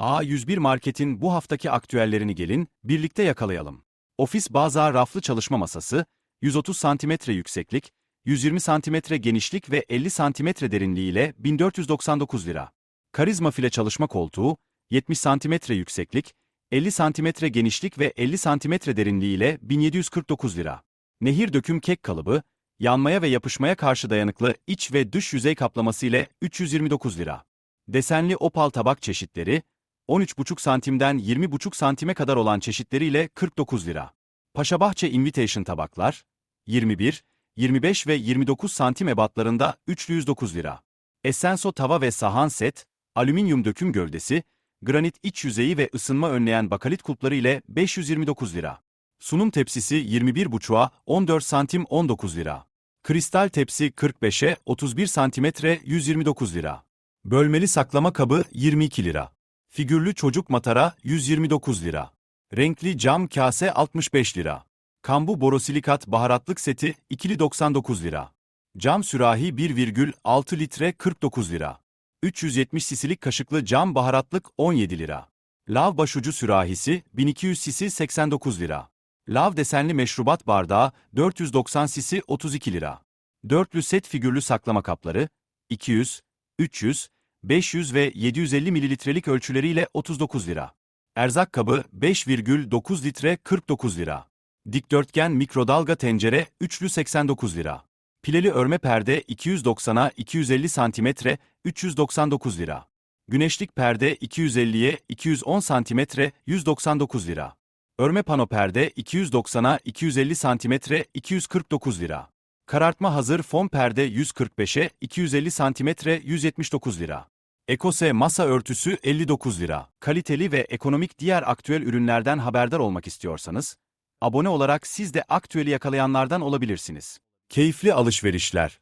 A101 Market'in bu haftaki aktüellerini gelin, birlikte yakalayalım. Ofis Bazar raflı çalışma masası, 130 cm yükseklik, 120 cm genişlik ve 50 cm derinliği ile 1499 lira. Karizma file çalışma koltuğu, 70 cm yükseklik, 50 cm genişlik ve 50 cm derinliği ile 1749 lira. Nehir döküm kek kalıbı, yanmaya ve yapışmaya karşı dayanıklı iç ve dış yüzey kaplaması ile 329 lira. Desenli opal tabak çeşitleri, 13,5 santimden 20,5 santime kadar olan çeşitleriyle 49 lira. Paşabahçe Invitation tabaklar, 21, 25 ve 29 santim ebatlarında 309 lira. Essenso tava ve sahan set, alüminyum döküm gövdesi, granit iç yüzeyi ve ısınma önleyen bakalit kulpları ile 529 lira. Sunum tepsisi 21,5'a 14 santim 19 lira. Kristal tepsi 45'e 31 santimetre 129 lira. Bölmeli saklama kabı 22 lira. Figürlü çocuk matara 129 lira. Renkli cam kase 65 lira. Kambu borosilikat baharatlık seti ikili 99 lira. Cam sürahi 1,6 litre 49 lira. 370 sisilik kaşıklı cam baharatlık 17 lira. Lav başucu sürahisi 1200 sisi 89 lira. Lav desenli meşrubat bardağı 490 sisi 32 lira. Dörtlü set figürlü saklama kapları 200, 300, 500 ve 750 mililitrelik ölçüleriyle 39 lira. Erzak kabı 5,9 litre 49 lira. Dikdörtgen mikrodalga tencere üçlü 89 lira. Pileli örme perde 290'a 250 santimetre 399 lira. Güneşlik perde 250'ye 210 santimetre 199 lira. Örme pano perde 290'a 250 santimetre 249 lira. Karartma hazır fon perde 145'e 250 santimetre 179 lira. Ekose masa örtüsü 59 lira. Kaliteli ve ekonomik diğer aktüel ürünlerden haberdar olmak istiyorsanız, abone olarak siz de aktüeli yakalayanlardan olabilirsiniz. Keyifli alışverişler.